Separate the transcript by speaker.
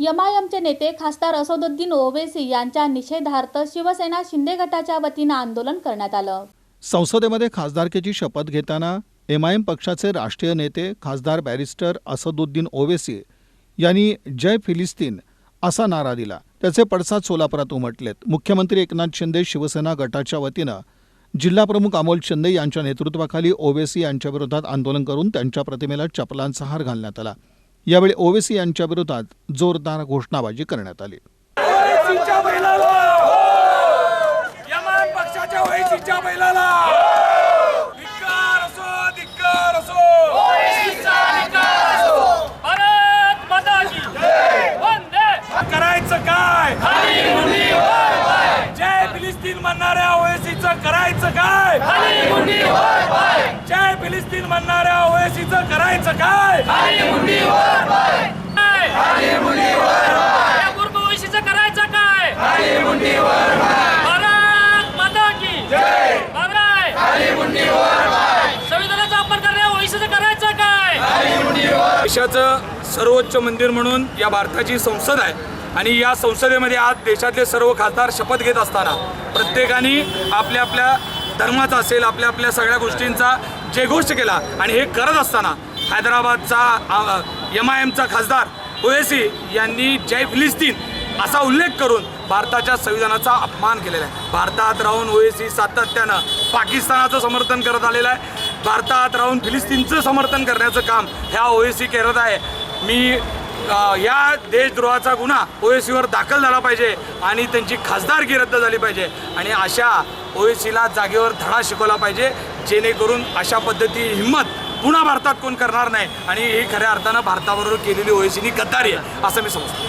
Speaker 1: यमायमचे नेते खासदार असदुद्दीन ओवेसी यांच्या निषेधार्थ शिवसेना शिंदे गटाच्या वतीनं आंदोलन करण्यात आलं.
Speaker 2: संसदेमध्ये खासदारकीची शपथ घेताना एमआयएम पक्षाचे राष्ट्रीय नेते खासदार बॅरिस्टर असदुद्दीन ओवेसी यांनी जय फिलिस्तीन असा नारा दिला. त्याचे पडसाद सोलापुरात उमटलेत. मुख्यमंत्री एकनाथ शिंदे शिवसेना गटाच्या वतीनं जिल्हाप्रमुख अमोल शिंदे यांच्या नेतृत्वाखाली ओवेसी यांच्याविरोधात आंदोलन करून त्यांच्या प्रतिमेला चपलांचा हार घालण्यात आला. यावेळी ओवेसी यांच्या विरोधात जोरदार घोषणाबाजी करण्यात आली.
Speaker 3: करायचं काय? जय फिलिस्तीन म्हणणाऱ्या ओएसीचं करायचं काय? जय फिलिस्तीन म्हणणाऱ्या ओएसीचं करायचं काय
Speaker 4: या पूर्ण ओळशीचं करायचं काय भारत माता की बाबराय संविधानाचा अपमान करण्या ओळशीचं करायचं काय
Speaker 3: देशाचं सर्वोच्च मंदिर म्हणून या भारताची संसद आहे. आणि या संसदेमध्ये आज देशातले सर्व खासदार शपथ घेत असताना प्रत्येकाने आपल्या आपल्या धर्माचा असेल आपल्या आपल्या सगळ्या गोष्टींचा जयघोष केला आणि हे करत असताना हैदराबादचा एम आय एमचा खासदार ओएसी यांनी जय फिलिस्तीन असा उल्लेख करून भारताच्या संविधानाचा अपमान केलेला आहे. भारतात राहून ओएसी सातत्यानं पाकिस्तानाचं समर्थन करत आलेलं आहे. भारतात राहून फिलिस्तीनचं समर्थन करण्याचं काम ह्या ओएसी करत आहे. मी या देशद्रोहाचा गुन्हा ओएसीवर दाखल झाला पाहिजे आणि त्यांची खासदारकी रद्द झाली पाहिजे आणि अशा ओएसीला जागेवर धडा शिकवला पाहिजे जेणेकरून अशा पद्धती हिंमत पुन्हा भारतात कोण करणार नाही. आणि ही खऱ्या अर्थानं भारताबरोबर केलेली ओएसीनी गद्दारी आहे असं मी समजतो.